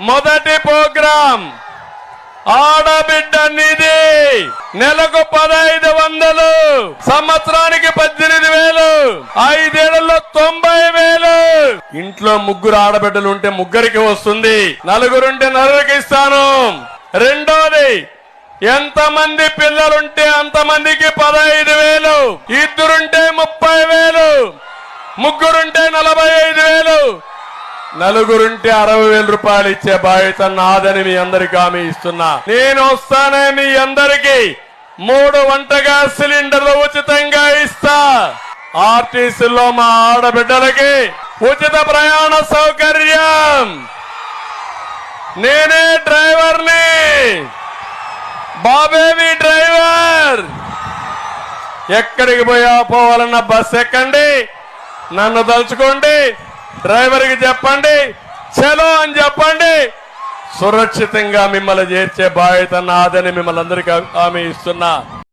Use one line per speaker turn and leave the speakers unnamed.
మొదటి ప్రోగ్రాం ఆడబిడ్డ నిధి నెలకు పదహైదు వందలు సంవత్సరానికి పద్దెనిమిది వేలు ఐదేళ్ళలో తొంభై వేలు. ఇంట్లో ముగ్గురు ఆడబిడ్డలు ఉంటే ముగ్గురికి వస్తుంది. నలుగురుంటే నలుగురికి ఇస్తాను. రెండోది ఎంతమంది పిల్లలుంటే అంతమందికి పదహైదు వేలు ఇద్దరుంటే ముప్పై వేలు ముగ్గురుంటే నలభై ఐదు వేలు. నలుగురుంటే అరవై వేల రూపాయలు ఇచ్చే బాధ్యత నాదని మీ అందరికి హామీ ఇస్తున్నా. నేను వస్తానే మీ అందరికి మూడు వంట గ్యాస్ సిలిండర్లు ఉచితంగా ఇస్తా. ఆర్టీసీలో మా ఆడబిడ్డలకి ఉచిత ప్రయాణ సౌకర్యం. నేనే డ్రైవర్ని. బాబేవి డ్రైవర్. ఎక్కడికి పోయా పోవాలన్న బస్ ఎక్కండి. నన్ను తలుచుకోండి. డ్రైవర్కి చెప్పండి చలో అని చెప్పండి. సురక్షితంగా మిమ్మల్ని చేర్చే బాధ్యత నాదని మిమ్మల్ని అందరికీ హామీ ఇస్తున్నా.